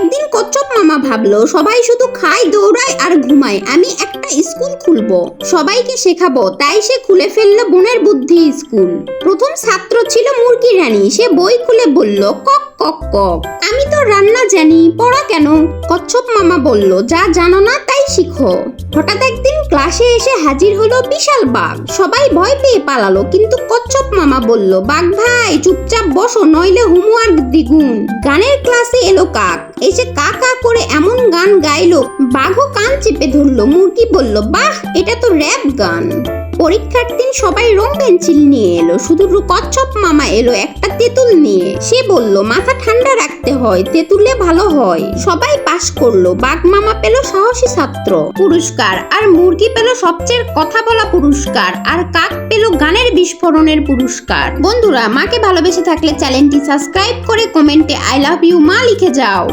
একদিন কচ্ছপ মামা ভাবলো, সবাই শুধু খায়, দৌড়ায় আর ঘুমায়, আমি একটা স্কুল খুলবো। সবাইকে শেখাবো, তাই সে খুলে ফেলল বোনের বুদ্ধি স্কুল। প্রথম ছাত্র ছিল মুরগি রানী, সে বই খুলে বলল, কক কক কক। রান্না জানি, পড়া কেন? কচ্ছপ মামা বলল, যা জানো না তাই শিখো। হঠাৎ একদিন ক্লাসে এসে হাজির হলো বিশাল বাঘ। সবাই ভয় পেয়ে পালালো, কিন্তু কচ্ছপ মামা বলল, বাঘ ভাই, চুপচাপ বসো, নইলে হোমওয়ার্ক দ্বিগুণ। গানের ক্লাসে এলো কাক। এসে কা কা করে এমন গান গাইলো, বাঘও কান চেপে ধরলো, মুরগি বলল, বাহ, এটা তো র্যাপ গান। পরীক্ষার দিন সবাই রং পেন্সিল নিয়ে এলো, শুধু কচ্ছপ মামা এলো, একটা তেঁতুল নিয়ে। সে বলল, মাথা ঠান্ডা রাখতে হয়, তেঁতুলে ভালো হয়। সবাই পাশ করল, বাঘ মামা পেল সাহসী ছাত্র পুরস্কার, আর মুরগি পেল সবচেয়ে কথা বলা পুরস্কার, আর কাক পেল গানের বিস্ফোরণের পুরস্কার। বন্ধুরা, মাকে ভালোবেসে থাকলে চ্যানেলটি সাবস্ক্রাইব করে কমেন্টে আই লাভ ইউ মা লিখে যাও।